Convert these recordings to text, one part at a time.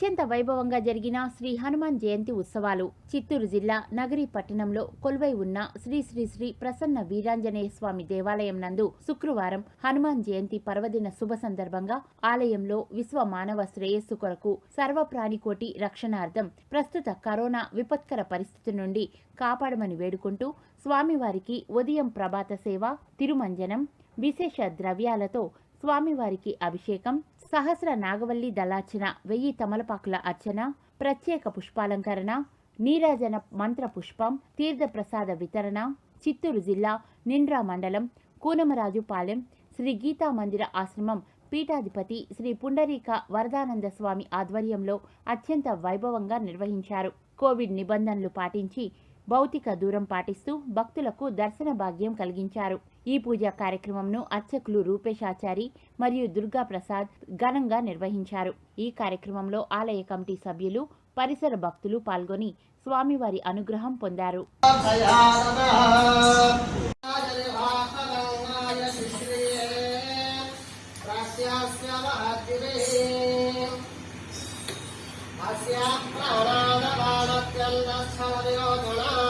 అత్యంత వైభవంగా జరిగిన శ్రీ హనుమాన్ జయంతి ఉత్సవాలు చిత్తూరు జిల్లా నగరి పట్టణంలో కొలువై ఉన్న శ్రీ శ్రీ శ్రీ ప్రసన్న వీరాంజనేయ స్వామి దేవాలయం నందు శుక్రవారం హనుమాన్ జయంతి పర్వదిన శుభ సందర్భంగా ఆలయంలో విశ్వ మానవ శ్రేయస్సు కొరకు సర్వప్రాణికోటి రక్షణార్థం ప్రస్తుత కరోనా విపత్కర పరిస్థితి నుండి కాపాడమని వేడుకుంటూ స్వామివారికి ఉదయం ప్రభాత సేవ తిరుమంజనం విశేష ద్రవ్యాలతో స్వామివారికి అభిషేకం సహస్ర నాగవల్లి దళార్చన వెయ్యి తమలపాకుల అర్చన ప్రత్యేక పుష్పాలంకరణ నీరాజన మంత్ర పుష్పం తీర్థప్రసాద వితరణ చిత్తూరు జిల్లా నిండ్రా మండలం కూనమరాజుపాలెం శ్రీ గీతా మందిర ఆశ్రమం పీఠాధిపతి శ్రీ పుండరీక వరదానంద స్వామి ఆధ్వర్యంలో అత్యంత వైభవంగా నిర్వహించారు. కోవిడ్ నిబంధనలు పాటించి భౌతిక దూరం పాటిస్తూ భక్తులకు దర్శన భాగ్యం కలిగించారు. ఈ పూజా కార్యక్రమంను అర్చకులు రూపేష్ ఆచారి మరియు దుర్గా ప్రసాద్ ఘనంగా నిర్వహించారు. ఈ కార్యక్రమంలో ఆలయ కమిటీ సభ్యులు పరిసర భక్తులు పాల్గొని స్వామివారి అనుగ్రహం పొందారు. నామో నికృత్వా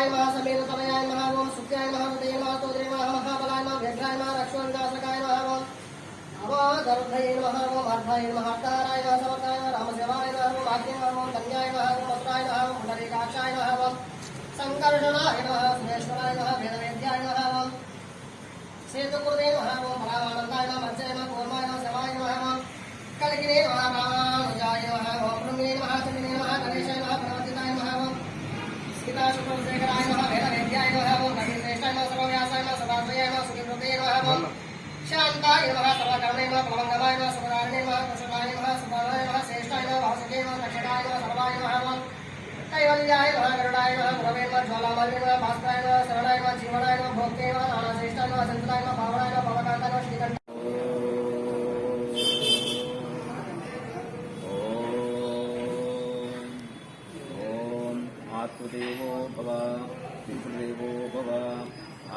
महाकाय महासमेत समयाय महावोम सुख्याय महासुदय महास्तोत्रे महामहाबलाय, महाव्यघ्राय महारक्षोविनाशकाय महावोम अवादर्भये महावोम मार्धाये महार्ताराय महासमर्थाय रामसेवाय महावोम भाग्ये महावोम कन्याय महावोम मथुराय महावोम पुनरेकाक्षाय महावोम संकर्षणाय महागो सुरेश्वराय महावोम सेतुकुरुदे महावोम सेतुकृते महागो फलानन्दाय महामत्सय महागोर्माय महासेवाय महावोम कलकिने महारामानुजाय महावोम ब्रह्मे महासमे सीताशुक्रशेखराय नमः वेदवेद्याय नमः ओं कविश्रेष्ठाय नमः सर्वव्यासाय नमः सदाश्रयाय नमः सुखिवृते नमः ओं शान्ताय नमः सर्वकर्णे नमः प्लवङ्गमाय नमः सुखदारिणे नमः कुशलाय नमः सुभाय नमः श्रेष्ठाय नमः वासुदेव नमः रक्षकाय नमः सर्वाय नमः ओं कैवल्याय नमः गरुडाय नमः गुरवे नमः ज्वालामाल्य नमः भास्कराय नमः शरणाय नमः जीवनाय नमः भोक्ते नमः नानाश्रेष्ठाय नमः सन्तताय नमः भावनाय नमः भव पितृदेवो भव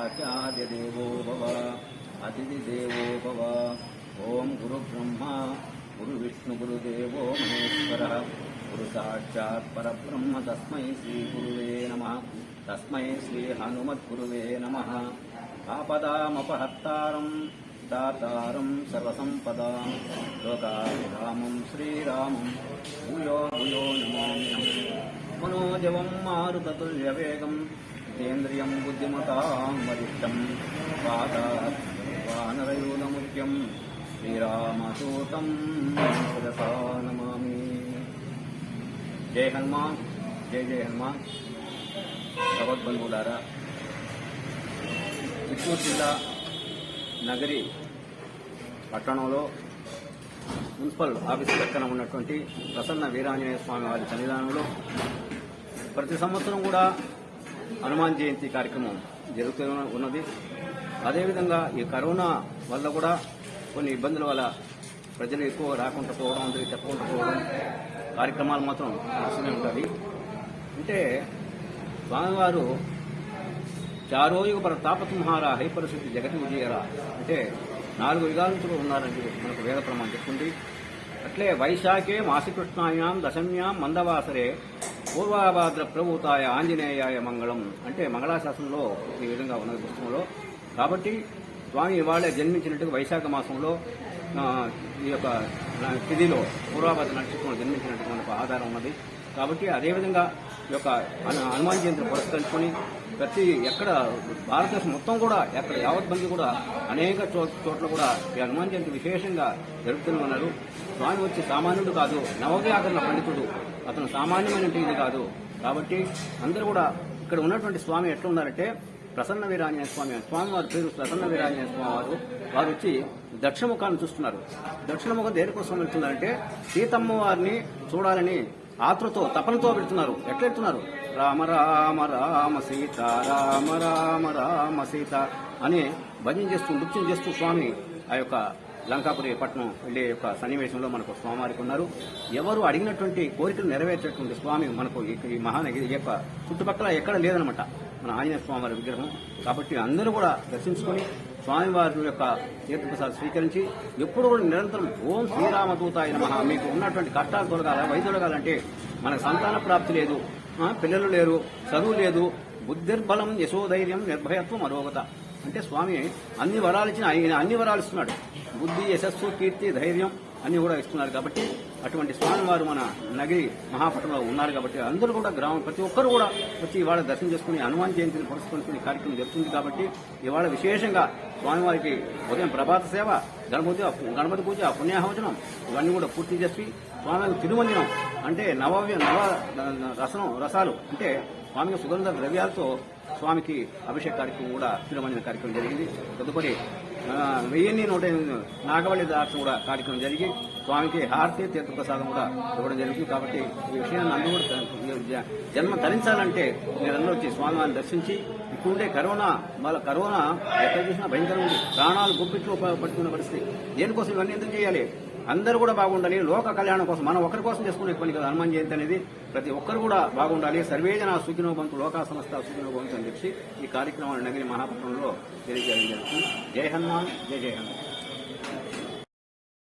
आचार्यदेवो भव अतिथिदेवो भव ॐ गुरुब्रह्मा गुरुविष्णुगुरुदेवो महेश्वरः गुरुसाक्षात् परब्रह्म तस्मै श्रीगुरुवे नमः तस्मै श्रीहनुमद्गुरुवे नमः आपदामपहत्तारम् दातारं सर्वसम्पदां लोकाभिरामं श्रीरामं भूयो भूयो नमाम्यहम् मनोजवं మనోజవం మారుతతుల్యవేగం ఇంద్రియం బుద్ధిమతాం వరిష్టం వానరయూధముఖ్యం శ్రీరామసూతం జయ హనుమాన్ జయ జయ హనుమాన్ భగవద్బంధువులారా చిత్తూరు జిల్లా నగరి పట్టణంలో మున్సిపల్ ఆఫీస్ పక్కన ఉన్నటువంటి ప్రసన్న వీరాంజనేయ స్వామి వారి సన్నిధానంలో ప్రతి సంవత్సరం కూడా హనుమాన్ జయంతి కార్యక్రమం జరుగుతూ ఉన్నది. అదేవిధంగా ఈ కరోనా వల్ల కూడా కొన్ని ఇబ్బందుల వల్ల ప్రజలు ఎక్కువ రాకుండా పోవడం అందరికి చెప్పకుండా పోవడం కార్యక్రమాలు మాత్రం నడుస్తూనే ఉంటుంది అంటే స్వామివారు చారోయుగ పర తాపసింహార హైపరిశుద్ధి జగతి విజయరా అంటే నాలుగు యుగాల నుంచి ఉన్నారని మనకు వేద ప్రమాణం చెప్తుంది. అట్లే వైశాఖే మాసికృష్ణాయాం దశమ్యాం మందవాసరే పూర్వాభాద్ర ప్రభుతాయ ఆంజనేయాయ మంగళం అంటే మంగళాశాసనంలో ఈ విధంగా ఉన్నది పుస్తకంలో. కాబట్టి స్వామి ఇవాళే జన్మించినట్టుగా వైశాఖ మాసంలో ఈ యొక్క నా తిథిలో పూర్వాభాద్ర నక్షత్రంలో జన్మించినట్టుగా మనకు ఆధారం ఉన్నది. కాబట్టి అదేవిధంగా ఈ యొక్క హనుమాన్ జయంతిని పురస్కరించుకొని ప్రతి ఎక్కడ భారతదేశం మొత్తం కూడా ఎక్కడ యావత్ మంది కూడా అనేక చో- చోట్ల కూడా ఈ హనుమాన్ జయంతి విశేషంగా జరుపుతూనే ఉన్నారు. స్వామి వచ్చి సామాన్యుడు కాదు నవవ్యాకరణ పండితుడు. అతను సామాన్యమైన ఇది కాదు. కాబట్టి అందరూ కూడా ఇక్కడ ఉన్నటువంటి స్వామి ఎట్లున్నారంటే ప్రసన్న వీరాంజనేయ స్వామి స్వామి వారి పేరు ప్రసన్న వీరాంజనేయ స్వామి వారు వారు వచ్చి దక్షిణముఖాన్ని చూస్తున్నారు. దక్షిణముఖం దేనికోసం వెళ్తున్నారంటే సీతమ్మ వారిని చూడాలని ఆతృతో తపనతో పెడుతున్నారు ఎట్లెడుతున్నారు రామ రామ రామ సీత రామ రామ రామ సీత అని భజన చేస్తూ నృత్యం చేస్తూ స్వామి ఆ యొక్క లంకాపురి పట్నం వెళ్ళే యొక్క సన్నివేశంలో మనకు స్వామివారికి ఉన్నారు. ఎవరు అడిగినటువంటి కోరికలు నెరవేర్చేటువంటి స్వామి మనకు ఈ- ఈ మహానగిరి యొక్క చుట్టుపక్కల ఎక్కడ లేదనమాట. మన ఆంజనేయ స్వామివారి విగ్రహం. కాబట్టి అందరూ కూడా దర్శించుకొని స్వామివారి యొక్క తీర్థప్రసాద్ స్వీకరించి ఎప్పుడు కూడా నిరంతరం ఓం శ్రీరామదూతాయ నమః. మీకు ఉన్నటువంటి కష్టాలు తొలగాల వైదొలగాలంటే మనకు సంతాన ప్రాప్తి లేదు. పిల్లలు లేరు చదువు లేదు. బుద్ధిర్బలం యశోధైర్యం నిర్భయత్వం అరోగత. అంటే స్వామి అన్ని వరాలు ఇచ్చిన ఆయన అన్ని వరాలు ఇస్తున్నాడు. బుద్ధి యశస్సు కీర్తి ధైర్యం అన్ని కూడా ఇస్తున్నారు కాబట్టి అటువంటి స్వామివారు మన నగిరి మహాపట్నంలో ఉన్నారు కాబట్టి అందరూ కూడా గ్రామం ప్రతి ఒక్కరు కూడా వచ్చి ఇవాళ దర్శనం చేసుకుని హనుమాన్ జయంతిని పురస్కరించుకుని కార్యక్రమం జరుగుతుంది కాబట్టి ఇవాళ విశేషంగా స్వామివారికి ఉదయం ప్రభాత సేవ గణపతి గణపతి పూజ పుణ్యాహవచనం ఇవన్నీ కూడా పూర్తి చేసి స్వామివారి తిరుమంజనం అంటే నవవ్య నవ రసనం రసాలు అంటే స్వామికి సుగంధ ద్రవ్యాలతో స్వామికి అభిషేక కార్యక్రమం కూడా తిరుమంజన కార్యక్రమం జరిగింది. తదుపరి వెయ్యి నూట ఎనిమిది నాగవల్లి దాక్ష కూడా కార్యక్రమం జరిగి స్వామికి హారతి తీర్థప్రసాదం కూడా ఇవ్వడం జరుగుతుంది కాబట్టి ఈ విషయాన్ని అందరూ కూడా త- తరించాలంటే జన్మ ధరించాలంటే మీరందరూ వచ్చి స్వామివారిని దర్శించి ఇప్పుడుండే కరోనా వాళ్ళ కరోనా ఎక్కడ చూసినా భయంకరం ఉంది. ప్రాణాలు గుప్పిట్లో పట్టుకున్న పరిస్థితి. దేనికోసం ఇవన్నీ ఎందుకు చేయాలి? అందరూ కూడా బాగుండాలి. లోక కళ్యాణం కోసం మనం ఒకరి కోసం చేసుకునే పని కదా హనుమాన్ జయంతి అనేది. ప్రతి ఒక్కరు కూడా బాగుండాలి. సర్వేజన సుఖినో బంతు లోకా సంస్థ సుఖినో బంతు అని చెప్పి ఈ కార్యక్రమాన్ని నగిరి మహాపట్నంలో తెలియజేయడం జరుగుతుంది. జై హనుమాన్ జై జై హనుమాన్.